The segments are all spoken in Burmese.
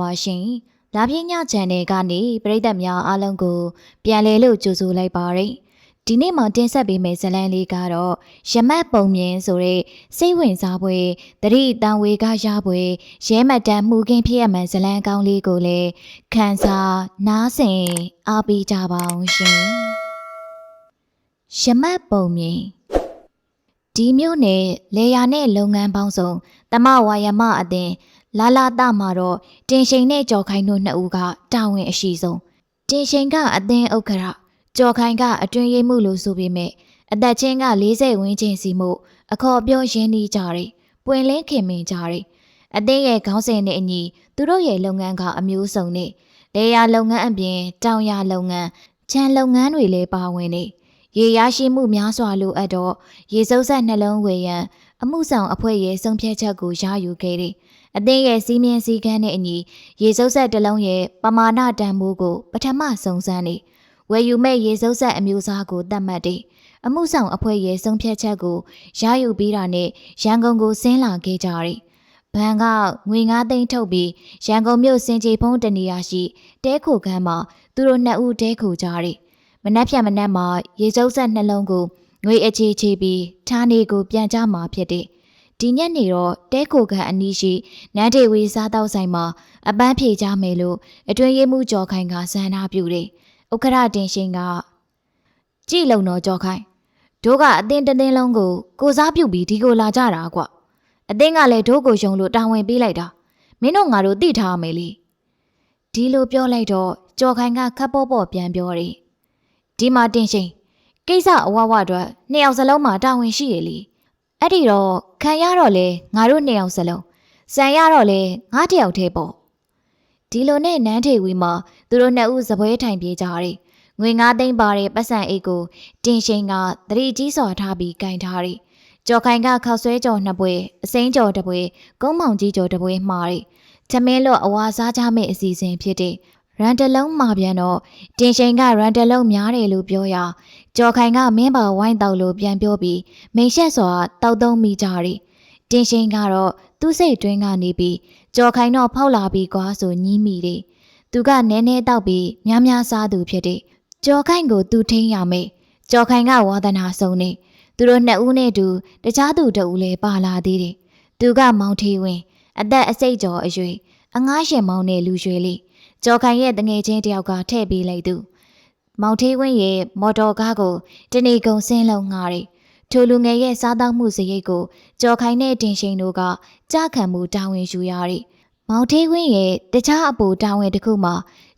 ပါရှင်။လာပြင်းည channel ကနေပရိသတ်များအားလုံးကိုပြန်လည်လို့ကြိုဆိုလိုက်ပါရစေ။ဒီနေ့မှတင်ဆက်ပေးမယ့်ဇာတ်လမ်းလေးကတော့ရမတ်ပုံမြင်ဆိုတဲ့စိတ်ဝင်စားပွဲတတိတန်ဝေကရပွဲရဲမတ်တန်မှုခင်းဖြစ်ရမှန်ဇာတ်လမ်းကောင်းလေးကိုလည်းခန်းစားနားဆင်အားပေးကြပါအောင်ရှင်။ရမတ်ပုံမြင်ဒီမျိုးနဲ့လေယာနဲ့လုပ်ငန်းပေါင်းစုံတမဝါယမအသင် လာလာတမှာတော့တင်ရှိန်နဲ့ကြော်ခိုင်တို့နှစ်ဦးကတာဝန်အရှိဆုံးတင်ရှိန်ကအသင်ဥက္ခရကြော်ခိုင်ကအတွင်ရိပ်မှုလို့ဆိုပေမဲ့အသက်ချင်းက40ဝန်းကျင်စီမှုအခေါ်ပြောရင်းနှီးကြတယ်ပွင့်လင်းခင်မင်ကြတယ်အသင်ရဲ့ခေါင်းစဉ်နဲ့အညီသူတို့ရဲ့လုပ်ငန်းကအမျိုးစုံနဲ့လေယာလုပ်ငန်းအပြင်တောင်ယာလုပ်ငန်းခြံလုပ်ငန်းတွေလည်းပါဝင်နေရေရရှိမှုများစွာလိုအပ်တော့ရေစုပ်ဆက်နှလုံးဝေရန်အမှုဆောင်အဖွဲ့ရဲ့ဆုံးဖြတ်ချက်ကိုရယူခဲ့တယ်။ အသင်းရဲ့စီးမြင်စည်းကမ်းနဲ့အညီရေစုပ်ဆက်တစ်လုံးရဲ့ပမာဏတန်ဖိုးကိုပထမဆုံးစမ်းနေဝယ်ယူမဲ့ရေစုပ်ဆက်အမျိုးအစားကိုသတ်မှတ်တယ်။အမှုဆောင်အဖွဲ့ရဲ့ဆုံးဖြတ်ချက်ကိုရယူပြီးတာနဲ့ရန်ကုန်ကိုဆင်းလာခဲ့ကြတယ်။ဘဏ်ကငွေ9သိန်းထုတ်ပြီးရန်ကုန်မြို့စင်ကြေဖုံးတနေရာရှိတဲခိုခန်းမှာသူတို့နှစ်ဦးတဲခိုကြတယ်။မနှက်ဖြတ်မနှက်မှာရေစုပ်ဆက်နှလုံးကိုငွေအခြေချေပြီးဌာနေကိုပြန်ကြမှာဖြစ်တဲ့ ဒီညနေတော့တဲခိုကန်အနီးရှိနန်းဒေဝီစားတောက်ဆိုင်မှာအပန်းဖြေကြမယ်လို့အတွင်းရေးမှုကြော်ခိုင်ကဇန်နာပြုတယ်။ဥက္ခရတင်ရှင်ကကြည်လုံတော်ကြော်ခိုင်တို့ကအသင်းတသင်းလုံးကိုကိုစားပြုတ်ပြီးဒီကိုလာကြတာကွ။အသင်းကလည်းတို့ကိုယုံလို့တာဝန်ပေးလိုက်တာ။မင်းတို့ငါတို့သိထားမယ်လေ။ဒီလိုပြောလိုက်တော့ကြော်ခိုင်ကခပ်ပေါ့ပေါ့ပြန်ပြောတယ်။ဒီမှာတင်ရှင်ကိစ္စအဝဝအတွက်နှစ်ယောက်စလုံးမှာတာဝန်ရှိရလေအဲ့ဒီတော့ ခံရတော့လေငါတို့နှစ်ယောက်စလုံးစံရတော့လေငါတယောက်တည်းပေါ့ဒီလိုနဲ့နန်းထေဝီမှာသူတို့နှစ်ဦးစပွဲထိုင်ပြေးကြတယ်ငွေငါးသိန်းပါတဲ့ပတ်စံအိတ်ကိုတင်ရှိန်ကသတိကြီးစွာထားပြီးကင်ထားတယ်ကြော်ခိုင်ကခောက်ဆွဲကြော်နှစ်ပွဲအစိမ်းကြော်တစ်ပွဲကုန်းမောင်ကြီးကြော်တစ်ပွဲမှားတယ်သမင်းလို့အဝါစားကြမယ့်အစီအစဉ်ဖြစ်တဲ့ရန်တလုံးမှာပြန်တော့တင်ရှိန်ကရန်တလုံးများတယ်လို့ပြောရ ကြော်ခိုင်ကမင်းပါဝိုင်းတောက်လို့ပြန်ပြောပြီးမိန်ရှက်စွာတောက်သုံးမိကြတယ်တင်ရှိန်ကတော့သူ့စိတ်တွင်းကနေပြီးကြော်ခိုင်တော့ဖောက်လာပြီးကွာဆိုညင်းမိတယ်သူကနဲနဲတောက်ပြီးများများစားသူဖြစ်တယ်ကြော်ခိုင်ကိုသူထိန်းရမယ်ကြော်ခိုင်ကဝါသနာဆုံးနေသူတို့နှစ်ဦးနဲ့တူတခြားသူတဦးလည်းပါလာသေးတယ်သူကမောင်ထေးဝင်အသက်အစိတ်ကျော်အရွယ်အငားရှင်မောင်နဲ့လူရွှေလေးကြော်ခိုင်ရဲ့တငယ်ချင်းတယောက်ကထည့်ပေးလိုက်သူ မောင်သေးဝင်းရဲ့မော်တော်ကားကိုတနေကုန်ဆင်းလုံးငှားတယ်ထိုလူငယ်ရဲ့စားတောက်မှုစရိတ်ကိုကြော်ခိုင်နဲ့တင်ရှိန်တို့ကကြားခံမှုတာဝန်ယူရတယ်မောင်သေးဝင်းရဲ့တခြားအပူတာဝန်တစ်ခုမှာ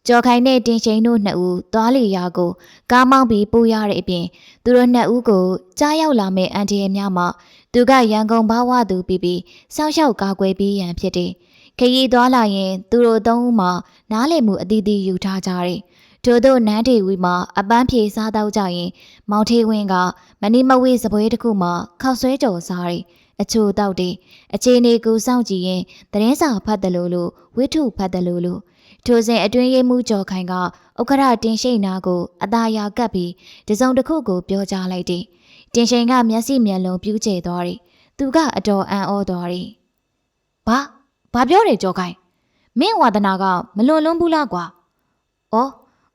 ကြော်ခိုင်နဲ့တင်ရှိန်တို့နှစ်ဦးသွားလီရာကိုကားမောင်းပြီးပို့ရတဲ့အပြင်သူတို့နှစ်ဦးကိုကြားရောက်လာမဲ့အန်တီရဲ့များမှာသူကရန်ကုန်ဘာဝသူပြီးပြီးစောင့်ရှောက်ကာကွယ်ပြီးရန်ဖြစ်တယ်ခရီးသွားလာရင်သူတို့သုံးဦးမှာနားလည်မှုအသီးသီးယူထားကြတယ်။ ထို့သောနန်းဒေဝီမှာအပန်းဖြေစားတော့ကြရင် မောင်ထေးဝင်းကမနီမဝေးစပွဲတစ်ခုမှာခောက်ဆွဲကြော်စားတယ်။အချိုတောက်တယ်။အခြေအနေကိုစောင့်ကြည့်ရင်သတင်းစာဖတ်တယ်လို့လို့ဝိထုဖတ်တယ်လို့လို့ထိုစဉ်အတွင်းရေးမှုကြော်ခိုင်ကဥက္ခရတင်ရှိန်နာကိုအသာယာကပ်ပြီးတစုံတစ်ခုကိုပြောကြားလိုက်တယ်။တင်ရှိန်ကမျက်စိမျက်လုံးပြူးကျဲသွားတယ်။သူကအတော်အံ့ဩသွားတယ်။ဘာဘာပြောတယ်ကြောခိုင်မင်းဝါဒနာကမလွန်လွန်းဘူးလားကွာ။အော်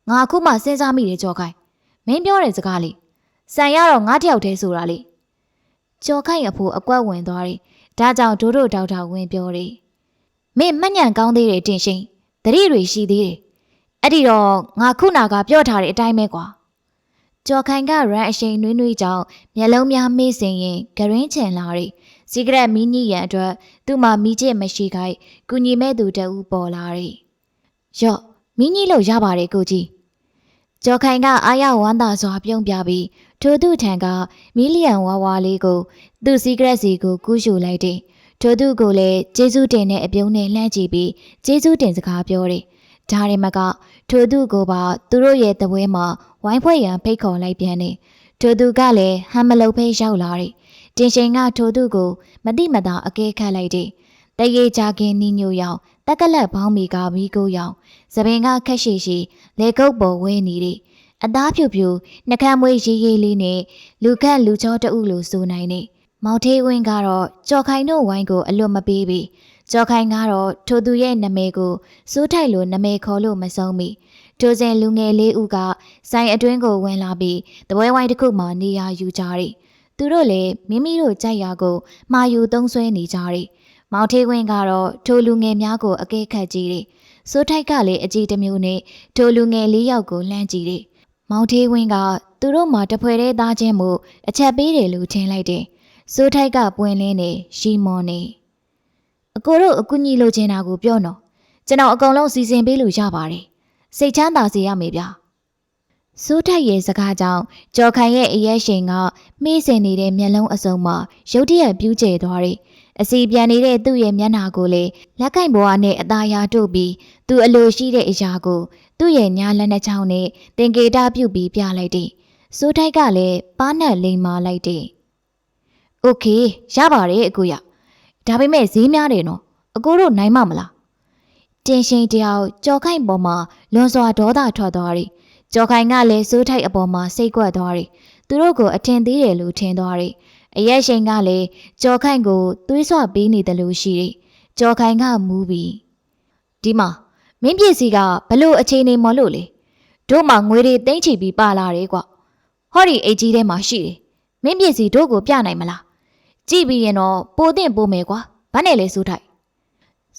ငါအခုမှစဉ်းစားမိတယ်ကြောခိုင်မင်းပြောတဲ့စကားလေးစံရတော့ငါတယောက်တည်းဆိုတာလေကြောခိုင်အဖိုးအကွက်ဝင်သွားတယ်ဒါကြောင့်ဒိုးတို့ဒေါက်တာဝင်ပြောတယ်မင်းမှတ်ညံကောင်းသေးတယ်တင်ရှင်တတိတွေရှိသေးတယ်အဲ့ဒီတော့ငါခုနာကပြောထားတဲ့အတိုင်းပဲကွာကျော်ခိုင်ကရန်အရှိန်နွေးနွေးကြောင့်မျက်လုံးများမေ့စင်ရင်ဂရင်းချင်လာတယ်စီကရက်မီးညီရန်အတွက်သူ့မှာမီးကျစ်မရှိခိုက်ကုညီမဲ့သူတအူပေါ်လာတယ်ရော့ မီးညီလို့ရပါတယ်ကိုကြီးကျော်ခိုင်ကအာရဝမ်းသာစွာပြုံးပြပြီးထိုသူထံကမီလီယံဝါဝါလေးကို သူ့စီကရက်စီကိုကူးယူလိုက်တယ်ထိုသူကိုလည်းကျေးဇူးတင်တဲ့အပြုံးနဲ့လှမ်းကြည့်ပြီးကျေးဇူးတင်စကားပြောတယ်ဒါရင်မကထိုသူကိုပါသူတို့ရဲ့တပွဲမှာဝိုင်းဖွဲ့ရန်ဖိတ်ခေါ်လိုက်ပြန်တယ်ထိုသူကလည်းဟမ်မလုတ်ဖေးရောက်လာတယ်တင်ရှင်ကထိုသူကိုမတိမတာအကဲခတ်လိုက်တယ် တရေကြခင်နီညိုရောင်တက်ကလက်ဘောင်းမီကမီကိုရောင်သပင်ကခက်ရှိရှိလေကုတ်ပေါ်ဝဲနေတယ်အသားဖြူဖြူနှကမ်းမွေးရေးရေးလေးနဲ့လူခန့်လူချောတအုပ်လိုဆိုနိုင်နေမောင်ထေးဝင်းကတော့ကြော်ခိုင်တို့ဝိုင်းကိုအလွတ်မပေးပြီကြော်ခိုင်ကတော့ထိုသူရဲ့နာမည်ကိုစိုးထိုက်လိုနာမည်ခေါ်လို့မဆုံးမီထိုစဉ်လူငယ်လေးဦးကဆိုင်အတွင်းကိုဝင်လာပြီးတပွဲဝိုင်းတစ်ခုမှနေရာယူကြတယ်သူတို့လည်းမိမိတို့ကြိုက်ရာကိုမှာယူသုံးဆွဲနေကြတယ် မောင်ထေးဝင်းကတော့ထိုလူငယ်များကိုအကဲခတ်ကြည့်တယ်စိုးထိုက်ကလည်းအကြည့်တစ်မျိုးနဲ့ထိုလူငယ်လေးယောက်ကိုလှမ်းကြည့်တယ်မောင်ထေးဝင်းကသူတို့မှတဖွဲတဲ့သားချင်းမှုအချက်ပေးတယ်လို့ထင်လိုက်တယ်စိုးထိုက်ကပွင့်လင်းနေရှီမွန်နေအကိုတို့အကူကြီးလိုချင်တာကိုပြောနော်ကျွန်တော်အကုန်လုံးစီစဉ်ပေးလို့ရပါတယ်စိတ်ချမ်းသာစေရမယ်ဗျာ စိုးထက်ရဲ့စကားကြောင့်ကျော်ခိုင်ရဲ့အရက်ရှင်ကမေ့စင်နေတဲ့မျက်လုံးအစုံမှာရုတ်တရက်ပြူးကျဲသွားတယ်။အစီပြန်နေတဲ့သူ့ရဲ့မျက်နှာကိုလေလက်ကင်ဘွားနဲ့အသားရာတို့ပြီးသူအလိုရှိတဲ့အရာကိုသူ့ရဲ့ညာလက်နှချောင်းနဲ့သင်္ကေတပြုတ်ပြီးပြလိုက်တယ်။စိုးထိုက်ကလည်းပါးနဲ့လိမ်မာလိုက်တယ်။ Okay ရပါတယ်အကိုရ။ဒါပေမဲ့ဈေးများတယ်နော်။အကိုတို့နိုင်မမလား။တင်ရှင်တယောက်ကြော်ခိုင်ပေါ်မှာလွန်စွာဒေါသထွက်သွားတယ်။ ကြော်ခိုင်ကလည်းစိုးထိုက်အပေါ်မှာစိတ်ကွက်သွားတယ်သူတို့ကိုအထင်သေးတယ်လို့ထင်သွားတယ်အရက်ရှင်ကလည်းကြော်ခိုင်ကိုသွေးဆွပေးနေတယ်လို့ရှိတယ်ကြော်ခိုင်ကမူးပြီးဒီမှာမင်းပြည့်စီကဘလို့အခြေအနေမလို့လေတို့မှငွေတွေသိမ့်ချီပြီးပါလာတယ်ကွဟောဒီအိတ်ကြီးထဲမှာရှိတယ်မင်းပြည့်စီတို့ကိုပြနိုင်မလားကြည့်ပြီးရင်တော့ပိုတင်ပိုမယ်ကွာဘာနဲ့လဲစိုးထိုက်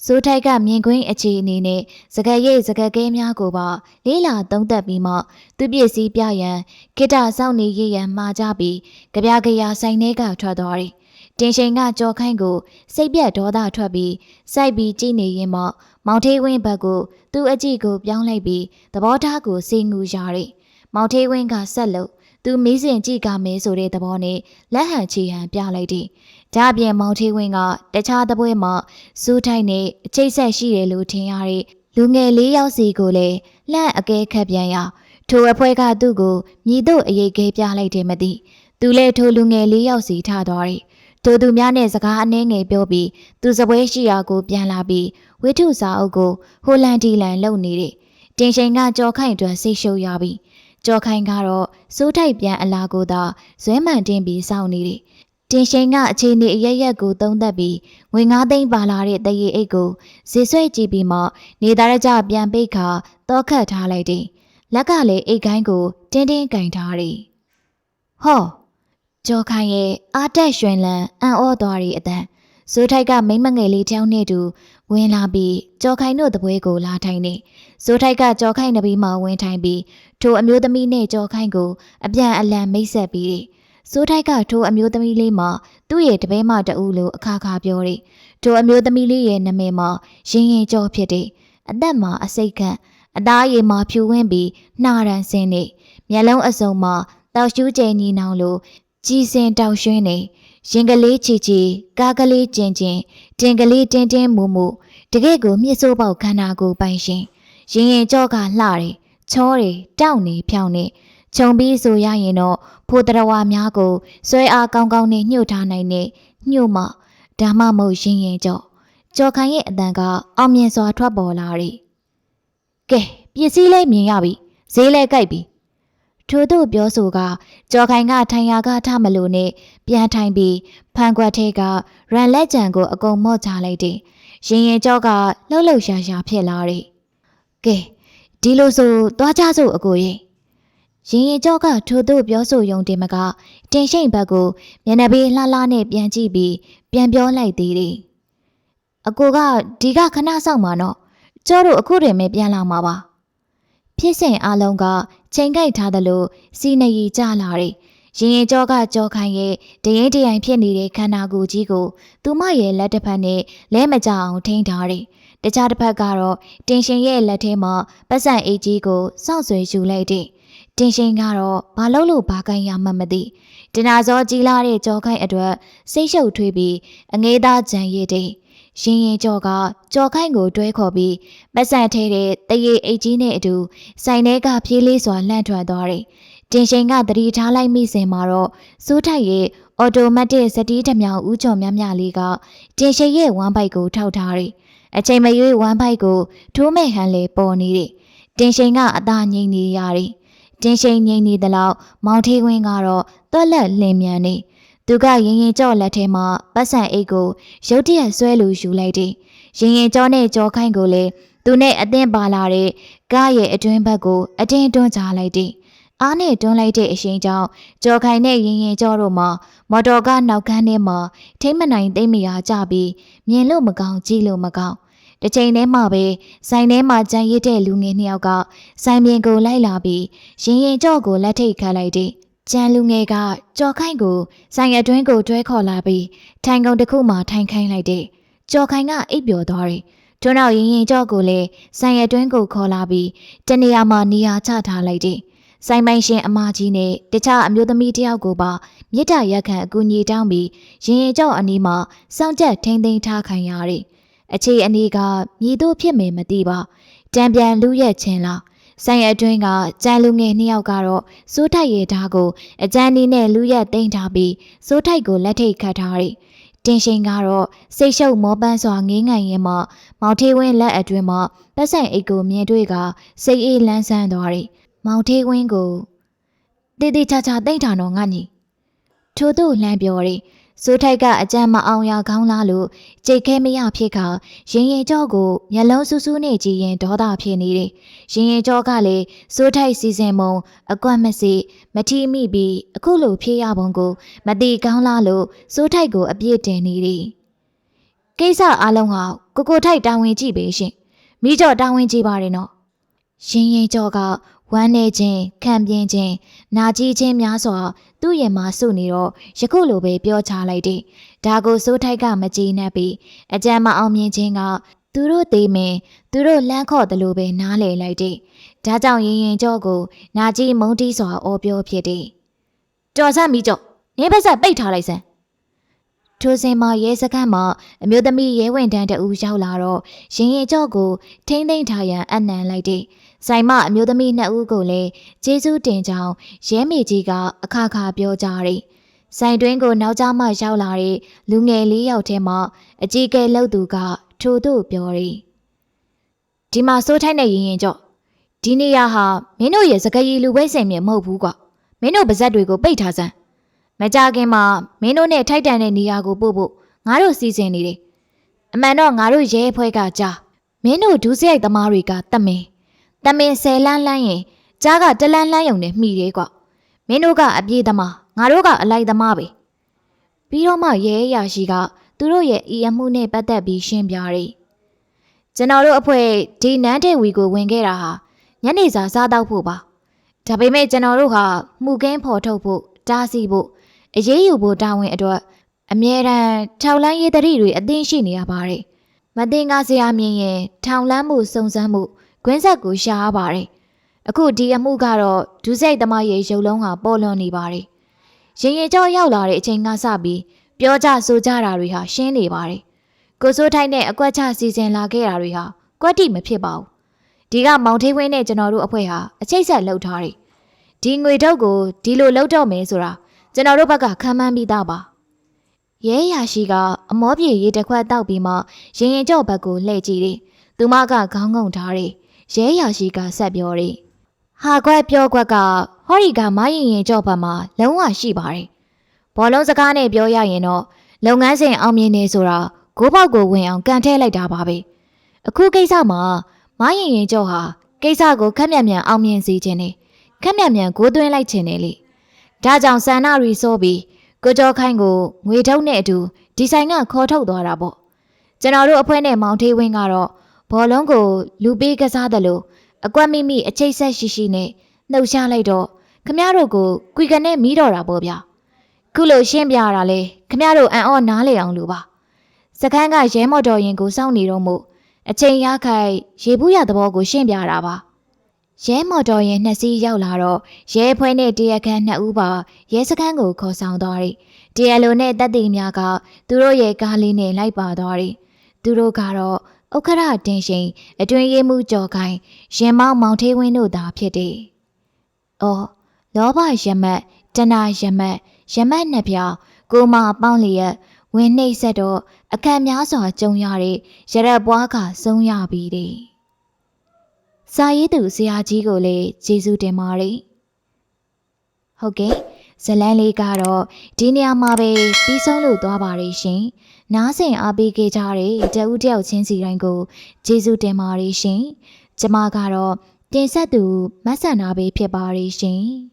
စိုးထိုက်ကမြင်ကွင်းအခြေအနေနဲ့စကရိတ်စကကဲများကိုပါလေးလာသုံးသက်ပြီးမှသူပစ္စည်းပြရန်ခိတ္တစောင့်နေရရန်မှာကြပြီးကြပြကြရာဆိုင်ထဲကထွက်သွားတယ်တင်ရှိန်ကကြော်ခိုင်းကိုစိတ်ပြက်ဒေါသထွက်ပြီးစိုက်ပြီးကြည့်နေရင်မှမောင်ထေးဝင်းဘက်ကိုသူ့အကြည့်ကိုပြောင်းလိုက်ပြီးသဘောထားကိုစေငူရတယ်မောင်ထေးဝင်းကဆက်လို့သူမီးစင်ကြည့်ကမဲဆိုတဲ့သဘောနဲ့လက်ဟန်ချီဟန်ပြလိုက်တယ်။ ဒါအပြင်မောင်ထေးဝင်းကတခြားတပွဲမှာစူးထိုက်နဲ့အချိတ်ဆက်ရှိတယ်လို့ထင်ရတဲ့လူငယ်လေးယောက်စီကိုလည်းလှန့်အကဲခတ်ပြန်ရထိုအဖွဲကသူ့ကိုမြည်တို့အရေးခဲပြလိုက်တယ်မသိ။သူလည်းထိုလူငယ်လေးယောက်စီထသွားတယ်။ထိုသူများနဲ့စကားအနှဲငယ်ပြောပြီးသူစပွဲရှိရာကိုပြန်လာပြီးဝိထုစာအုပ်ကိုဟိုလန်တီလန်လုံနေတဲ့တင်ရှိန်ကကြော်ခိုင်အတွက်စိတ်ရှုပ်ရပြီးကြော်ခိုင်ကတော့စိုးထိုက်ပြန်အလာကိုသာဇွဲမှန်တင်ပြီးစောင့်နေတယ်။ တင်ရှိန်ကအခြေအနေအရရက်ကိုသုံးသက်ပြီးငွေ9သိန်းပါလာတဲ့တရေအိတ်ကိုဇေဆွဲကြည့်ပြီးမှနေသားရကြပြန်ပိတ်ခါတောခတ်ထားလိုက်တယ်။လက်ကလည်းအိတ်ကိုင်းကိုတင်းတင်းကင်ထားတယ်။ဟောကြော်ခိုင်ရဲ့အာတက်ရွှင်လန်းအံ့ဩသွားတဲ့အတန်ဇိုးထိုက်ကမိမငယ်လေးတယောက်နဲ့တူဝင်လာပြီးကြော်ခိုင်တို့တပွဲကိုလာထိုင်နေဇိုးထိုက်ကကြော်ခိုင်နဘီမှာဝင်ထိုင်ပြီးထိုအမျိုးသမီးနဲ့ကြော်ခိုင်ကိုအပြန်အလှန်မိတ်ဆက်ပြီးတယ် ဇိုးထိုက်ကထိုအမျိုးသမီးလေးမှာသူ့ရဲ့တပည့်မတအူလို့အခါခါပြောတယ်ထိုအမျိုးသမီးလေးရဲ့နာမည်မှာရင်ရင်ကြော်ဖြစ်တယ်အသက်မှာအစိတ်ခန့်အသားရည်မှာဖြူဝင်းပြီးနှာရန်စင်းနေမျက်လုံးအစုံမှာတောက်ရှူးကျဲညီနောင်လိုကြီးစင်တောက်ရွှင်းနေရင်ကလေးချီချီကားကလေးကျင်ကျင်တင်ကလေးတင်းတင်းမူမူတကယ့်ကိုမြစ်စိုးပေါက်ခန္ဓာကိုယ်ပိုင်ရှင်ရင်ရင်ကြော့ကလှတယ်ချောတယ်တောက်နေဖြောင်းနေ ခြုံပြီးဆိုရရင်တော့ဖိုးတရဝါများကိုဆွဲအားကောင်းကောင်းနဲ့ညှို့ထားနိုင်တဲ့ညှို့မှဒါမှမဟုတ်ရင်ရင်ကြော့ကြော်ခိုင်ရဲ့အတန်ကအောင်မြင်စွာထွက်ပေါ်လာတယ်ကဲပစ္စည်းလေးမြင်ရပြီဈေးလဲကြိုက်ပြီထို့သူပြောဆိုကကြော်ခိုင်ကထိုင်ရာကထမလို့နဲ့ပြန်ထိုင်ပြီးဖန်ခွက်ထဲကရန်လက်ကြံကိုအကုန်မော့ချလိုက်တယ်။ရင်ရင်ကြောကလှုပ်လှုပ်ရှားရှားဖြစ်လာတယ်။ကဲဒီလိုဆိုသွားကြစို့အကိုရင် ရင်ရင်ကြောကထို့သူပြောဆိုယုံတင်မကတင်ရှိန်ဘက်ကိုမျက်နှာပေးလှလှနဲ့ပြန်ကြည့်ပြီးပြန်ပြောလိုက်သေးတယ်။အကိုကဒီကခဏဆောင်ပါနော်။ကျောတို့အခုတည်းပဲပြန်လာမှာပါ။ဖြစ်စဉ်အလုံးကချိန်ကြိုက်ထားသလိုစီနေရီကြလာတယ်။ရင်ရင်ကြောကကြောခိုင်းရဲ့တရင်တရိုင်ဖြစ်နေတဲ့ခန္ဓာကိုယ်ကြီးကိုသူမရဲ့လက်တစ်ဖက်နဲ့လဲမကြအောင်ထိန်းထားတယ်။တခြားတစ်ဖက်ကတော့တင်ရှင်ရဲ့လက်ထဲမှာပတ်စံအိတ်ကြီးကိုစောင့်ဆွေယူလိုက်တယ်။ တင်ရှင်ကတော့ဘာလို့လို့ဘာကိုင်းရမှမသိ။တနာစောကြီးလာတဲ့ကြောခိုင်းအတွက်စိတ်ရှုပ်ထွေးပြီးအငေးသားကြံရည်တယ်။ရင်ရင်ကြောကကြောခိုင်းကိုတွဲခေါ်ပြီးပတ်စံထဲတဲ့တရေအိတ်ကြီးနဲ့အတူဆိုင်ထဲကဖြေးလေးစွာလှန့်ထွက်သွားတယ်။တင်ရှင်ကသတိထားလိုက်မိစဉ်မှာတော့စိုးထိုက်ရဲ့အော်တိုမတ်တစ်စတီးတစ်မြောင်ဦးကျော်များများလေးကတင်ရှင်ရဲ့ဝမ်းဘိုက်ကိုထောက်ထားတယ်။အချိန်မရွေးဝမ်းဘိုက်ကိုထိုးမဲ့ဟန်လေပေါ်နေတယ်။တင်ရှင်ကအသာငိမ့်နေရတယ်။ တင်ရှင်ငိမ့်နေသလောက်မောင်ထေးဝင်းကတော့တွက်လက်လင်မြန်နေ။သူကရင်ရင်ကြော့လက်ထဲမှာပတ်စံအိတ်ကိုရုတ်တရက်ဆွဲလို့ယူလိုက်တယ်ရင်ရင်ကြောနဲ့ကြောခိုင်းကိုလည်းသူနဲ့အသင်းပါလာတဲ့ကားရဲ့အတွင်းဘက်ကိုအတင်းတွန်းချလိုက်တယ်အားနဲ့တွန်းလိုက်တဲ့အချိန်ကြောင့်ကြောခိုင်နဲ့ရင်ရင်ကြောတို့မှာမော်တော်ကားနောက်ခန်းထဲမှာထိမ့်မနိုင်သိမ့်မရကြပြီးမြင်လို့မကောင်းကြည့်လို့မကောင်း တစ်ချိန်တည်းမှာပဲဆိုင်ထဲမှာကြံရစ်တဲ့လူငယ်နှစ်ယောက်ကဆိုင်ပြင်ကိုလိုက်လာပြီးရင်ရင်ကြောကိုလက်ထိတ်ခတ်လိုက်တယ်ကျန်လူငယ်ကကြော်ခိုင်းကိုဆိုင်အတွင်းကိုတွဲခေါ်လာပြီးထိုင်ကုန်တစ်ခုမှထိုင်ခိုင်းလိုက်တယ်ကြော်ခိုင်ကအိပ်ပျော်သွားတယ်ထွန်းတော့ရင်ရင်ကြောကိုလည်းဆိုင်အတွင်းကိုခေါ်လာပြီးတနေရာမှာနေရာချထားလိုက်တယ်ဆိုင်ပိုင်ရှင်အမကြီးနဲ့တခြားအမျိုးသမီးတယောက်ကိုပါမြစ်တာရက်ခံအကူအညီတောင်းပြီးရင်ရင်ကြောအနီးမှာစောင့်ကြက်ထိန်းသိမ်းထားခိုင်းရတယ် အခြေအနေကမြည်တို့ဖြစ်မယ်မသိပါတံပြန်လူရက်ချင်းလားဆိုင်အတွင်းကကြံလူငယ်နှစ်ယောက်ကတော့စိုးထိုက်ရထားကိုအကြမ်းနီးနဲ့လူရက်သိမ်းထားပြီးစိုးထိုက်ကိုလက်ထိတ်ခတ်ထားတယ်တင်ရှင်ကတော့စိတ်ရှုပ်မောပန်းစွာငင်းငံရင်မှမောင်ထေးဝင်းလက်အတွင်းမှာပတ်ဆိုင်အိတ်ကိုမြင်တွေ့ကစိတ်အေးလန်းဆန်းသွားတယ်။မောင်ထေးဝင်းကိုတေးသေးချာချာတိတ်ထာတော့ငါညီထို့သူလှမ်းပြောတယ်။ စိုးထိုက်ကအကြမ်းမအောင်ရကောင်းလားလို့ကြိတ်ခဲမရဖြစ်ခါရင်ရင်ကြောကိုမျက်လုံးစူးစူးနဲ့ကြည့်ရင်ဒေါသဖြစ်နေတယ်။ရင်ရင်ကြောကလည်းစိုးထိုက်စီစဉ်မုံအကွက်မစီမထီမိပြီးအခုလိုဖြစ်ရပုံကိုမတိကောင်းလားလို့စိုးထိုက်ကိုအပြစ်တင်နေတယ်။ကိစ္စအလုံးဟာကိုကိုထိုက်တာဝန်ကြည့်ပေးရှင်။မိကြော့တာဝန်ကြည့်ပါတယ်နော်။ရင်ရင်ကြောက ဝမ်းနေခြင်းခံပြင်းခြင်းနာကြည့်ခြင်းများစွာသူ့ရင်မှာစုနေတော့ယခုလိုပဲပြောချလိုက်တယ်။ဒါကိုစိုးထိုက်ကမကြည်နပ်ပြီးအကြမ်းမအောင်မြင်ခြင်းကသူတို့သေးမင်းသူတို့လမ်းခေါ်တယ်လို့ပဲနားလေလိုက်တယ်။ဒါကြောင့်ရင်ရင်ကြောကိုနာကြည့်မုန်းတီးစွာအော်ပြောဖြစ်တယ်။တော်ဆန်းမိကြောနင်းဘက်ဆက်ပိတ်ထားလိုက်စမ်းထိုစဉ်မှာရဲစခန်းမှာအမျိုးသမီးရဲဝင်တန်းတဦးရောက်လာတော့ရင်ရင်ကြော့ကိုထိမ့်သိမ့်ထားရန်အနံလိုက်တဲ့ ဆိုင်မအမျိုးသမီးနှစ်ဦးကိုလည်းကျေးဇူးတင်ကြောင်းရဲမေကြီးကအခါခါပြောကြတယ်။ဆိုင်တွင်းကိုနောက်ကျမှရောက်လာတဲ့လူငယ်လေးယောက်ထဲမှာအကြီးကဲလှုပ်သူကထို့သူပြောတယ်။ဒီမှာစိုးထိုက်နေရင်ရင်ကြော့ဒီနေရာဟာမင်းတို့ရဲ့စကရီလူပွဲစင်မြေမဟုတ်ဘူးကွ။မင်းတို့ပါဇက်တွေကိုပိတ်ထားစမ်း။မကြခင်မှာမင်းတို့နဲ့ထိုက်တန်တဲ့နေရာကိုပို့ဖို့ငါတို့စီစဉ်နေတယ်။အမှန်တော့ငါတို့ရဲဖွဲကကြားမင်းတို့ဒူးစရိုက်သမားတွေကတမင် တမင်ဆယ်လန်းလန်းရင်ကြားကတလန်းလန်းယုံနဲ့မှီရဲကွ။မင်းတို့ကအပြေးသမားငါတို့ကအလိုက်သမားပဲ။ပြီးတော့မှရဲရရှိကသူတို့ရဲ့အီအမှုနဲ့ပတ်သက်ပြီးရှင်းပြတယ်။ကျွန်တော်တို့အဖွဲ့ဒီနန်းတဲ့ဝီကိုဝင်ခဲ့တာဟာညနေစာစားတော့ဖို့ပါ။ဒါပေမဲ့ကျွန်တော်တို့ဟာမှုကင်းဖော်ထုတ်ဖို့တားဆီးဖို့အရေးယူဖို့တာဝန်အတွက်အမြဲတမ်းထောက်လန်းရေးတရီတွေအသိရှိနေရပါတယ်။မတင်ကားစရာမြင်ရင်ထောင်လန်းမှုစုံစမ်းမှု ကွင်းဆက်ကိုရှားပါတယ်။အခုဒီအမှုကတော့ဒုစိတ်သမားရဲ့ရုပ်လုံးဟာပေါ်လွန်နေပါတယ်။ရင်ရင်ကြောရောက်လာတဲ့အချိန်ကစပြီးပြောကြဆိုကြတာတွေဟာရှင်းနေပါတယ်။ကိုစိုးထိုက်နဲ့အကွက်ချစီစဉ်လာခဲ့တာတွေဟာကွက်တိမဖြစ်ပါဘူး။ဒီကမောင်ထေးဝင်းနဲ့ကျွန်တော်တို့အဖွဲ့ဟာအချိတ်ဆက်လှုပ်ထားတယ်။ဒီငွေထုတ်ကိုဒီလိုလှုပ်တော့မယ်ဆိုတာကျွန်တော်တို့ဘက်ကခံမှန်းပြီးသားပါရဲရရှိကအမောပြေရေတစ်ခွက်တောက်ပြီးမှရင်ရင်ကြော့ဘက်ကိုလှည့်ကြည့်တယ်သူမကခေါင်းငုံထားတယ် ရဲရရှိကဆက်ပြောတယ်ဟာခွက်ပြောခွက်ကဟော်ရီကမရင်ရင်ကြော့ဘက်မှာလုံးဝရှိပါတယ်ဘောလုံးစကားနဲ့ပြောရရင်တော့လုပ်ငန်းစဉ်အောင်မြင်နေဆိုတာဂိုးပေါက်ကိုဝင်အောင်ကန်ထဲလိုက်တာပါပဲအခုကိစ္စမှာမရင်ရင်ကြော့ဟာကိစ္စကိုခက်မြက်မြန်အောင်မြင်စေခြင်းနဲ့ခက်မြက်မြန်ကိုသွင်းလိုက်ခြင်းနဲ့လေဒါကြောင့်ဆန္ဒရီဆိုပြီးကိုကျော်ခိုင်ကိုငွေထုတ်နဲ့အတူဒီဆိုင်ကခေါ်ထုတ်သွားတာပေါ့ကျွန်တော်တို့အဖွဲ့နဲ့မောင်ထေးဝင်းကတော့ ဘောလုံးကိုလူပေးကစားတယ်လို့အကွက်မိမိအချိတ်ဆက်ရှိရှိနဲ့နှုတ်ရှားလိုက်တော့ခမရတို့ကိုကွီကနေမီးတော့တာပေါ့ဗျာခုလိုရှင်းပြရတာလေခမရတို့အန်အော့နားလေအောင်လို့ပါစကန်းကရဲမော်တော်ရင်ကိုစောင့်နေတော့မို့အချိန်ရခိုင်ရေဘူးရသဘောကိုရှင်းပြတာပါရဲမော်တော်ရင်နှစ်စီးရောက်လာတော့ရဲဖွဲ့နဲ့တရားခံနှစ်ဦးပါရဲစခန်းကိုခေါ်ဆောင်သွားတယ်။တရားလိုနဲ့တပ်သိများကသူတို့ရဲ့ကားလေးနဲ့လိုက်ပါသွားတယ်။သူတို့ကတော့ ဥက္ခရတင်ရှင်အတွင်ရေးမှုကြော်ခိုင်းရင်မောင်းမောင်ထေးဝင်းတို့သာဖြစ်တယ်။အော်လောဘရမတ်တနာရမတ်ရမတ်နှစ်ပြောင်ကိုမပေါင်းလျက်ဝင်းနှိမ့်ဆက်တော့အခက်များစွာကြုံရတဲ့ရရက်ပွားကဆုံးရပြီတဲ့။စာရေးသူဆရာကြီးကိုလည်းကျေးဇူးတင်ပါတယ်။ဟုတ်ကဲ့ဇလန်းလေးကတော့ဒီနေရာမှာပဲပြီးဆုံးလို့သွားပါရရှင်။ နားဆင်အားပေးခဲ့ကြတဲ့တဦးတယောက်ချင်းစီတိုင်းကိုကျေးဇူးတင်ပါတယ်ရှင်။ကျမကတော့တင်ဆက်သူမဆန္ဒပဲဖြစ်ပါရရှင်။